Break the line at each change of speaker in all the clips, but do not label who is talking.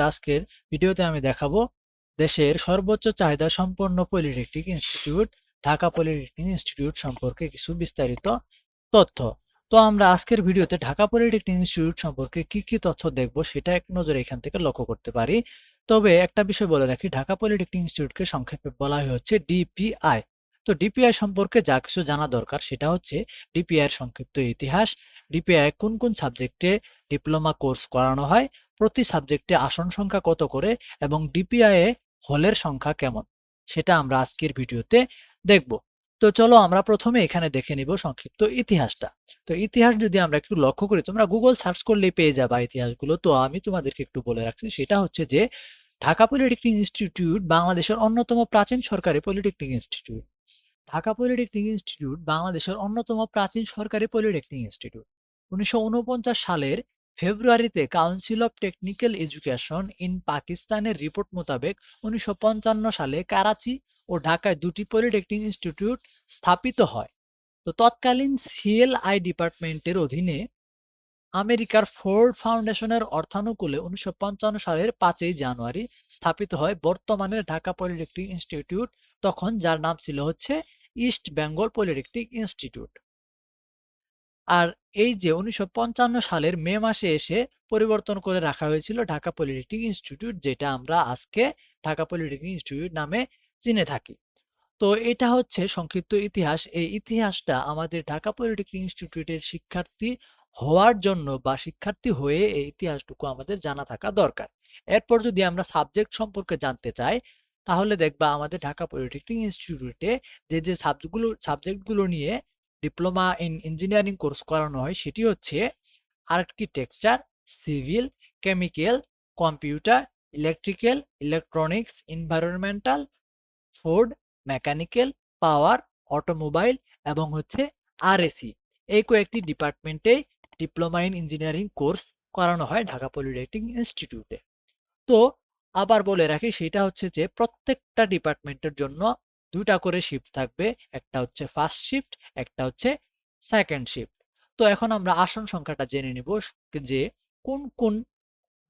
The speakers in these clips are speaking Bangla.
আজকের ভিডিওতে আমি দেখাবো দেশের সর্বোচ্চ চাহিদা সম্পন্ন polytechnic institute, Dhaka polytechnic institute সম্পর্কে কিছু বিস্তারিত তথ্য। তো আমরা আজকের ভিডিওতে ঢাকা পলিটেকনিক ইনস্টিটিউট সম্পর্কে কি কি তথ্য দেখব সেটা এক নজরে এখান থেকে লক্ষ্য করতে পারি। তবে একটা বিষয় বলে রাখি, ঢাকা পলিটেকনিক ইনস্টিটিউটকে সংক্ষেপে বলা হচ্ছে ডিপিআই। তো ডিপিআই সম্পর্কে যা কিছু জানা দরকার সেটা হচ্ছে ডিপিআই সংক্ষিপ্ত ইতিহাস ডিপিআই কোন কোন সাবজেক্টে ডিপ্লোমা কোর্স করানো হয় প্রতি সাবজেক্টে আসন সংখ্যা কত করে এবং ডিপিআই এ হলের সংখ্যা কেমন, সেটা আমরা আজকের ভিডিওতে দেখব। তো চলো আমরা প্রথমে এখানে দেখে নিব সংক্ষিপ্ত ইতিহাসটা। তো ইতিহাস যদি আমরা একটু লক্ষ্য করি, তোমরা গুগল সার্চ করলেই পেয়ে যাবা ইতিহাসগুলো। তো আমি তোমাদেরকে একটু বলে রাখছি, সেটা হচ্ছে যে ঢাকা পলিটেকনিক ইনস্টিটিউট বাংলাদেশের অন্যতম প্রাচীন সরকারি polytechnic institute Dhaka polytechnic institute বাংলাদেশের অন্যতম প্রাচীন সরকারি পলিটেকনিক ইনস্টিটিউট উনিশশো উনপঞ্চাশ সালের ফেব্রুয়ারিতে council of technical education in পাকিস্তানের রিপোর্ট মোতাবেক উনিশশো পঞ্চান্ন সালে করাচি ও ঢাকায় দুটি পলিটেকনিক ইনস্টিটিউট স্থাপিত হয়। তো তৎকালীন সিএলআই ডিপার্টমেন্টের অধীনে আমেরিকার ফোর্ড ফাউন্ডেশনের অর্থানুকূলে উনিশশো পঞ্চান্ন সালের পাঁচই জানুয়ারি স্থাপিত হয়। বর্তমানের ঢাকা পলিটেকনিক ইনস্টিটিউট তখন যার নাম ছিল হচ্ছে ইস্ট বেঙ্গল পলিটেকনিক ইনস্টিটিউট। আর এই যে উনিশশো পঞ্চান্ন সালের মে মাসে এসে পরিবর্তন করে রাখা হয়েছিল ঢাকা পলিটেকনিক ইনস্টিটিউট, যেটা আমরা আজকে ঢাকা পলিটেকনিক ইনস্টিটিউট নামে চিনে থাকি। তো এটা হচ্ছে সংক্ষিপ্ত ইতিহাস। এই ইতিহাসটা আমাদের ঢাকা পলিটেকনিক ইনস্টিটিউটের শিক্ষার্থী হওয়ার জন্য বা শিক্ষার্থী হয়ে এই ইতিহাসটুকু আমাদের জানা থাকা দরকার। এরপর যদি আমরা সাবজেক্ট সম্পর্কে জানতে চাই, তাহলে দেখবা আমাদের ঢাকা পলিটেকনিক ইনস্টিটিউটে যে যে সাবজেক্টগুলো সাবজেক্টগুলো নিয়ে ডিপ্লোমা ইন ইঞ্জিনিয়ারিং কোর্স করানো হয়, সেটি হচ্ছে architecture, civil, chemical, computer, electrical, electronics, environmental food mechanical, power, automobile এবং হচ্ছে আরএসি এই কয়েকটি ডিপার্টমেন্টে ডিপ্লোমা ইন ইঞ্জিনিয়ারিং কোর্স করানো হয় ঢাকা পলিটেকনিক ইনস্টিটিউটে। তো আবার বলে রাখি, সেটা হচ্ছে যে প্রত্যেকটা ডিপার্টমেন্টের জন্য দুটা করে শিফট থাকবে, একটা হচ্ছে ফার্স্ট শিফট একটা হচ্ছে সেকেন্ড শিফট তো এখন আমরা আসন সংখ্যাটা জেনে নিব যে কোন কোন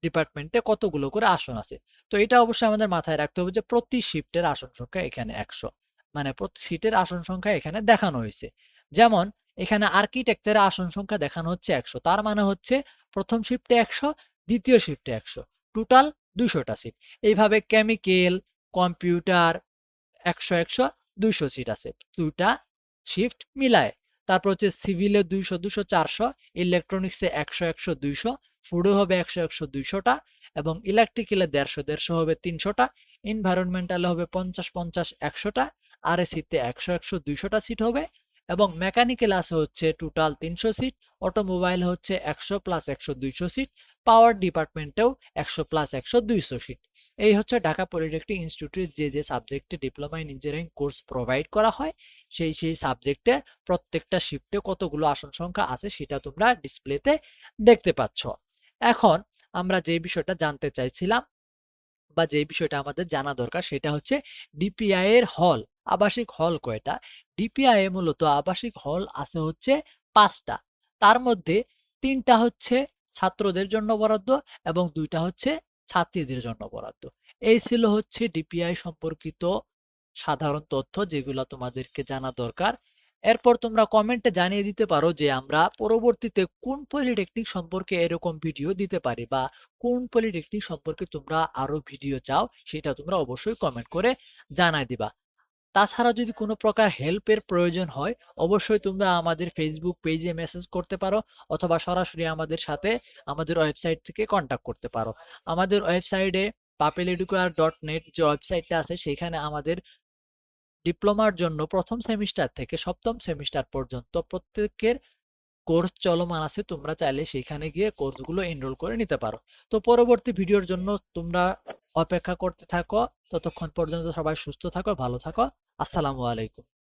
ডিপার্টমেন্টে কতগুলো করে আসন আছে। তো এটা অবশ্যই আমাদের মাথায় রাখতে হবে যে প্রতি শিফটের আসন সংখ্যা এখানে একশো। মানে প্রতি সিটের আসন সংখ্যা এখানে দেখানো হয়েছে। যেমন এখানে আর্কিটেকচারে আসন সংখ্যা দেখানো হচ্ছে একশো। তার মানে হচ্ছে প্রথম শিফটে একশো, দ্বিতীয় শিফটে একশো। টোটাল দুইশোটা সিট এইভাবে কেমিক্যাল কম্পিউটার একশো একশো, দুইশো সিট আছে। দুইটা শিফট মিলায়। তারপর হচ্ছে সিভিলে দুইশো দুশো চারশো ইলেকট্রনিক্সে একশো একশো, দুইশো ফুডে হবে একশো একশো, দুইশোটা এবং ইলেকট্রিক্যালে দেড়শো দেড়শো হবে তিনশোটা এনভায়রনমেন্টালে হবে পঞ্চাশ পঞ্চাশ, একশোটা আর এসিতে একশো একশো, দুইশোটা সিট হবে এবং মেকানিক্যাল আছে হচ্ছে টোটাল তিনশো সিট অটোমোবাইল হচ্ছে একশো প্লাস একশো, দুইশো সিট পাওয়ার ডিপার্টমেন্টেও একশো প্লাস একশো, দুইশো সিট এই হচ্ছে ঢাকা পলিটেকনিক ইনস্টিটিউটের যে যে সাবজেক্টে diploma in engineering course provide করা হয়, সেই সেই সাবজেক্টে প্রত্যেকটা শিফটে কতগুলো আসন সংখ্যা আছে সেটা তোমরা ডিসপ্লেতে দেখতে পাচ্ছ। এখন আমরা যে বিষয়টা জানতে চাইছিলাম বা যে বিষয়টা আমাদের জানা দরকার সেটা হচ্ছে ডিপিআই এর হল, আবাসিক হল কয়টা? ডিপিআই এ মূলত আবাসিক হল আছে হচ্ছে পাঁচটা। তার মধ্যে তিনটা হচ্ছে ছাত্রদের জন্য বরাদ্দ এবং দুইটা হচ্ছে ছাত্রীদের জন্য বরাদ্দ। এই ছিল হচ্ছে ডিপিআই সম্পর্কিত সাধারণ তথ্য যেগুলো তোমাদেরকে জানা দরকার। এরপর তোমরা কমেন্টে জানিয়ে দিতে পারো যে আমরা পরবর্তীতে কোন পলিটেকনিক সম্পর্কে এরকম ভিডিও দিতে পারি বা কোন পলিটেকনিক সম্পর্কে তোমরা আরও ভিডিও চাও সেটা তোমরা অবশ্যই কমেন্ট করে জানাই দিবা। তাছাড়া যদি কোনো প্রকার হেল্পের প্রয়োজন হয়, অবশ্যই তোমরা আমাদের ফেসবুক পেজে মেসেজ করতে পারো অথবা সরাসরি আমাদের সাথে আমাদের ওয়েবসাইট থেকে কন্ট্যাক্ট করতে পারো। আমাদের ওয়েবসাইটে পাপেল এডুকেয়ার ডট নেট যে ওয়েবসাইটটা আছে, সেখানে আমাদের ডিপ্লোমার জন্য প্রথম সেমিস্টার থেকে সপ্তম সেমিস্টার পর্যন্ত প্রত্যেকের কোর্স চলমান আছে, তোমরা চাইলে সেখানে গিয়ে কোর্সগুলো এনরোল করে নিতে পারো। তো পরবর্তী ভিডিওর জন্য তোমরা অপেক্ষা করতে থাকো। ততক্ষণ পর্যন্ত সবাই সুস্থ থাকো ভালো থাকো। আসসালামু আলাইকুম।